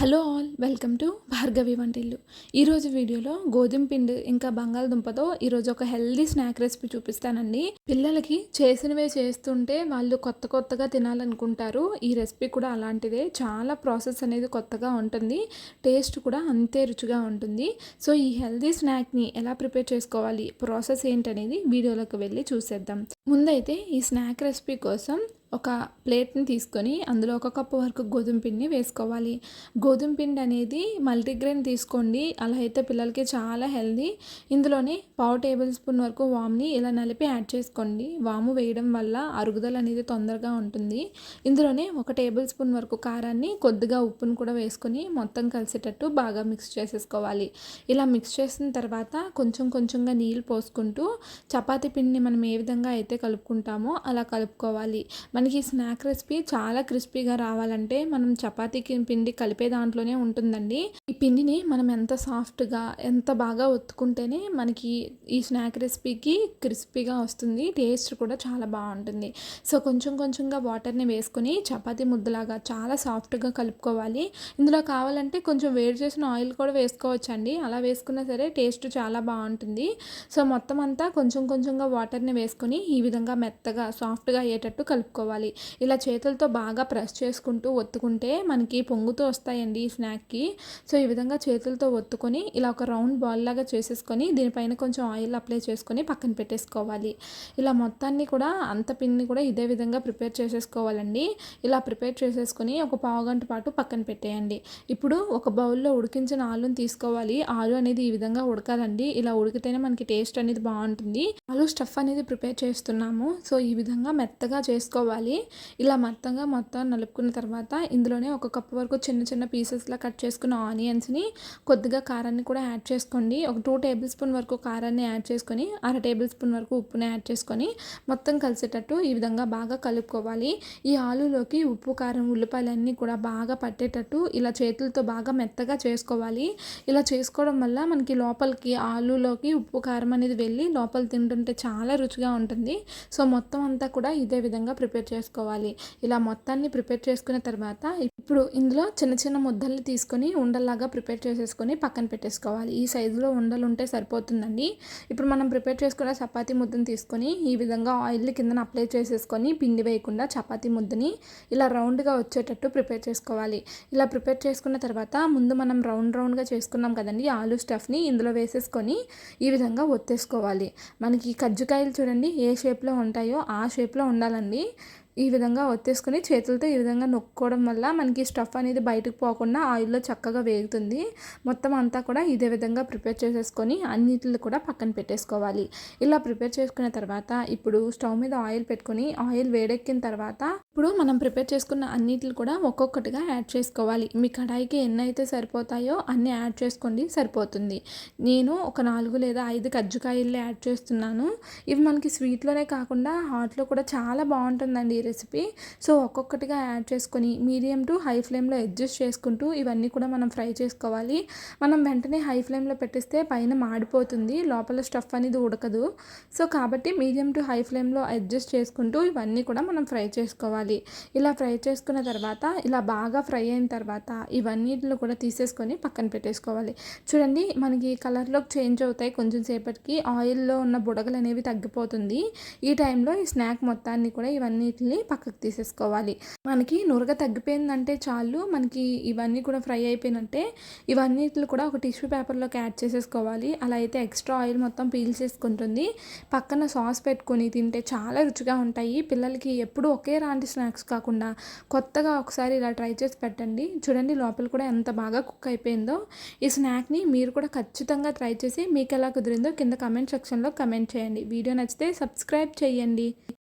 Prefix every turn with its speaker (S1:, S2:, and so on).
S1: Hello all welcome to Bhargavi వంటిల్లు. ఈరోజు వీడియోలో గోధుమ పిండి ఇంకా బంగాళదుంపతో ఈరోజు ఒక హెల్దీ స్నాక్ రెసిపీ చూపిస్తానండి. పిల్లలకి చేసినవే చేస్తుంటే వాళ్ళు కొత్త కొత్తగా తినాలనుకుంటారు. ఈ రెసిపీ కూడా అలాంటిదే. చాలా ప్రాసెస్ అనేది కొత్తగా ఉంటుంది. టేస్ట్ కూడా అంతే రుచిగా ఉంటుంది. సో ఈ హెల్దీ స్నాక్ని ఎలా ప్రిపేర్ చేసుకోవాలి? ప్రాసెస్ ఏంటనేది వీడియోలోకి వెళ్ళి చూసేద్దాం. ముందైతే ఈ స్నాక్ రెసిపీ కోసం ఒక ప్లేట్ని తీసుకొని అందులో ఒక కప్పు వరకు గోధుమ పిండిని వేసుకోవాలి. గోధుమ పిండి అనేది మల్టీగ్రెయిన్ తీసుకోండి. అలా అయితే పిల్లలకి చాలా హెల్దీ. ఇందులోనే పావు టేబుల్ స్పూన్ వరకు వామ్ని ఇలా నలిపి యాడ్ చేసుకోండి. వాము వేయడం వల్ల అరుగుదల అనేది తొందరగా ఉంటుంది. ఇందులోనే ఒక టేబుల్ స్పూన్ వరకు కారాన్ని కొద్దిగా ఉప్పును కూడా వేసుకొని మొత్తం కలిసేటట్టు బాగా మిక్స్ చేసేసుకోవాలి. ఇలా మిక్స్ చేసిన తర్వాత కొంచెం కొంచెంగా నీళ్ళు పోసుకుంటూ చపాతీ పిండిని మనం ఏ విధంగా అయితే కలుపుకుంటామో అలా కలుపుకోవాలి. మనకి స్నాక్ రెసిపీ చాలా క్రిస్పీగా రావాలంటే మనం చపాతీకి పిండి కలిపే దాంట్లోనే ఉంటుందండి. ఈ పిండిని మనం ఎంత సాఫ్ట్గా ఎంత బాగా ఒత్తుకుంటేనే మనకి ఈ స్నాక్ రెసిపీకి క్రిస్పీగా వస్తుంది. టేస్ట్ కూడా చాలా బాగుంటుంది. సో కొంచెం కొంచెంగా వాటర్ని వేసుకొని చపాతీ ముద్దలాగా చాలా సాఫ్ట్గా కలుపుకోవాలి. ఇందులో కావాలంటే కొంచెం వేడి చేసిన ఆయిల్ కూడా వేసుకోవచ్చండి. అలా వేసుకున్నా సరే టేస్ట్ చాలా బాగుంటుంది. సో మొత్తం అంతా కొంచెం కొంచెంగా వాటర్ని వేసుకొని ఈ విధంగా మెత్తగా సాఫ్ట్గా అయ్యేటట్టు కలుపుకోవాలి. చేసుకోవాలి ఇలా చేతులతో బాగా ప్రెస్ చేసుకుంటూ ఒత్తుకుంటే మనకి పొంగుతూ వస్తాయండి ఈ స్నాక్కి. సో ఈ విధంగా చేతులతో ఒత్తుకొని ఇలా ఒక రౌండ్ బాల్ లాగా చేసేసుకొని దీనిపైన కొంచెం ఆయిల్ అప్లై చేసుకొని పక్కన పెట్టేసుకోవాలి. ఇలా మొత్తాన్ని కూడా అంత పిన్ని కూడా ఇదే విధంగా ప్రిపేర్ చేసేసుకోవాలండి. ఇలా ప్రిపేర్ చేసేసుకొని ఒక పావు గంట పాటు పక్కన పెట్టేయండి. ఇప్పుడు ఒక బౌల్లో ఉడికించిన ఆలుని తీసుకోవాలి. ఆలు అనేది ఈ విధంగా ఉడకాలండి. ఇలా ఉడికితేనే మనకి టేస్ట్ అనేది బాగుంటుంది. ఆలు స్టఫ్ అనేది ప్రిపేర్ చేస్తున్నాము. సో ఈ విధంగా మెత్తగా చేసుకోవాలి. కలుపుకోవాలి ఇలా మొత్తంగా మొత్తం నలుపుకున్న తర్వాత ఇందులోనే ఒక కప్పు వరకు చిన్న చిన్న పీసెస్లా కట్ చేసుకున్న ఆనియన్స్ని కొద్దిగా కారాన్ని కూడా యాడ్ చేసుకోండి. ఒక టూ టేబుల్ స్పూన్ వరకు కారాన్ని యాడ్ చేసుకొని అర టేబుల్ స్పూన్ వరకు ఉప్పుని యాడ్ చేసుకొని మొత్తం కలిసేటట్టు ఈ విధంగా బాగా కలుపుకోవాలి. ఈ ఆలులోకి ఉప్పు కారం ఉల్లిపాయలన్నీ కూడా బాగా పట్టేటట్టు ఇలా చేతులతో బాగా మెత్తగా చేసుకోవాలి. ఇలా చేసుకోవడం వల్ల మనకి లోపలికి ఆలులోకి ఉప్పు కారం అనేది వెళ్ళి లోపల తింటుంటే చాలా రుచిగా ఉంటుంది. సో మొత్తం అంతా కూడా ఇదే విధంగా ప్రిపేర్ ప్రిపేర్ చేసుకోవాలి. ఇలా మొత్తాన్ని ప్రిపేర్ చేసుకున్న తర్వాత ఇప్పుడు ఇందులో చిన్న చిన్న ముద్దల్ని తీసుకొని ఉండల్లాగా ప్రిపేర్ చేసేసుకొని పక్కన పెట్టేసుకోవాలి. ఈ సైజులో ఉండలు ఉంటే సరిపోతుందండి. ఇప్పుడు మనం ప్రిపేర్ చేసుకున్న చపాతీ ముద్దను తీసుకొని ఈ విధంగా ఆయిల్ కిందన అప్లై చేసేసుకొని పిండి వేయకుండా చపాతీ ముద్దని ఇలా రౌండ్గా వచ్చేటట్టు ప్రిపేర్ చేసుకోవాలి. ఇలా ప్రిపేర్ చేసుకున్న తర్వాత ముందు మనం రౌండ్ రౌండ్గా చేసుకున్నాం కదండి ఆలు స్టఫ్ని ఇందులో వేసేసుకొని ఈ విధంగా ఒత్తేసుకోవాలి. మనకి కజ్జికాయలు చూడండి ఏ షేప్లో ఉంటాయో ఆ షేప్లో ఉండాలండి. ఈ విధంగా ఒత్తేసుకుని చేతులతో ఈ విధంగా నొక్కోవడం వల్ల మనకి స్టఫ్ అనేది బయటకు పోకుండా ఆయిల్లో చక్కగా వేగుతుంది. మొత్తం అంతా కూడా ఇదే విధంగా ప్రిపేర్ చేసేసుకొని అన్నిటిని కూడా పక్కన పెట్టేసుకోవాలి. ఇలా ప్రిపేర్ చేసుకున్న తర్వాత ఇప్పుడు స్టవ్ మీద ఆయిల్ పెట్టుకొని ఆయిల్ వేడెక్కిన తర్వాత ఇప్పుడు మనం ప్రిపేర్ చేసుకున్న అన్నిటిని కూడా ఒక్కొక్కటిగా యాడ్ చేసుకోవాలి. మీ కడాయికి ఎన్నైతే సరిపోతాయో అన్నీ యాడ్ చేసుకోండి సరిపోతుంది. నేను ఒక నాలుగు లేదా ఐదు కజ్జికాయలు యాడ్ చేస్తున్నాను. ఇవి మనకి స్వీట్లోనే కాకుండా హాట్లో కూడా చాలా బాగుంటుందండి. రెసిపీ. సో ఒక్కొక్కటిగా యాడ్ చేసుకొని మీడియం టు హై ఫ్లేమ్లో అడ్జస్ట్ చేసుకుంటూ ఇవన్నీ కూడా మనం ఫ్రై చేసుకోవాలి. మనం వెంటనే హై ఫ్లేమ్లో పెట్టిస్తే పైన మాడిపోతుంది లోపల స్టఫ్ అనేది ఉడకదు. సో కాబట్టి మీడియం టు హై ఫ్లేమ్లో అడ్జస్ట్ చేసుకుంటూ ఇవన్నీ కూడా మనం ఫ్రై చేసుకోవాలి. ఇలా ఫ్రై చేసుకున్న తర్వాత ఇలా బాగా ఫ్రై అయిన తర్వాత ఇవన్నిటిలో కూడా తీసేసుకొని పక్కన పెట్టేసుకోవాలి. చూడండి మనకి కలర్లోకి చేంజ్ అవుతాయి కొంచెం సేపటికి. ఆయిల్లో ఉన్న బుడగలు అనేవి తగ్గిపోతుంది. ఈ టైంలో ఈ స్నాక్ మొత్తాన్ని కూడా ఇవన్నిటిని తీసుకొని పక్కకు తీసేసుకోవాలి. మనకి నురగ తగ్గిపోయిందంటే చాలు. మనకి ఇవన్నీ కూడా ఫ్రై అయిపోయినట్టే ఇవన్నిటిని కూడా ఒక టిష్యూ పేపర్లోకి యాడ్ చేసేసుకోవాలి. అలా అయితే ఎక్స్ట్రా ఆయిల్ మొత్తం పీల్ చేసుకుంటుంది. పక్కన సాస్ పెట్టుకొని తింటే చాలా రుచిగా ఉంటాయి. పిల్లలకి ఎప్పుడు ఒకే రాంటి స్నాక్స్ కాకుండా కొత్తగా ఒకసారి ఇలా ట్రై చేసి పెట్టండి. చూడండి లోపల కూడా ఎంత బాగా కుక్ అయిపోయిందో. ఈ స్నాక్ని మీరు కూడా ఖచ్చితంగా ట్రై చేసి మీకు ఎలా కుదిరిందో కింద కమెంట్ సెక్షన్లో కమెంట్ చేయండి. వీడియో నచ్చితే సబ్స్క్రైబ్ చేయండి.